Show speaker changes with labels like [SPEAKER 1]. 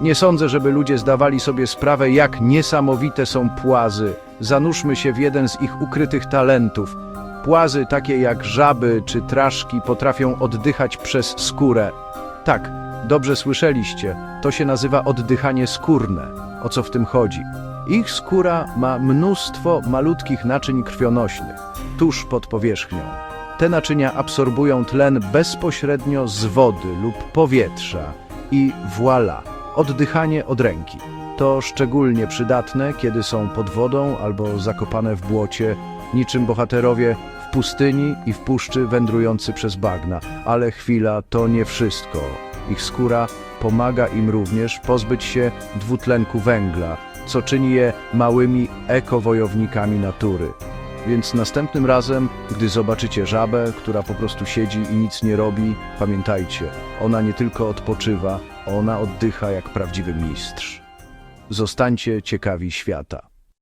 [SPEAKER 1] Nie sądzę, żeby ludzie zdawali sobie sprawę, jak niesamowite są płazy. Zanurzmy się w jeden z ich ukrytych talentów. Płazy takie jak żaby czy traszki potrafią oddychać przez skórę. Tak, dobrze słyszeliście, to się nazywa oddychanie skórne. O co w tym chodzi? Ich skóra ma mnóstwo malutkich naczyń krwionośnych, tuż pod powierzchnią. Te naczynia absorbują tlen bezpośrednio z wody lub powietrza i voilà, oddychanie od ręki. To szczególnie przydatne, kiedy są pod wodą albo zakopane w błocie, niczym bohaterowie w pustyni i w puszczy wędrujący przez bagna. Ale chwila to nie wszystko. Ich skóra pomaga im również pozbyć się dwutlenku węgla, co czyni je małymi ekowojownikami natury. Więc następnym razem, gdy zobaczycie żabę, która po prostu siedzi i nic nie robi, pamiętajcie, ona nie tylko odpoczywa, ona oddycha jak prawdziwy mistrz. Zostańcie ciekawi świata.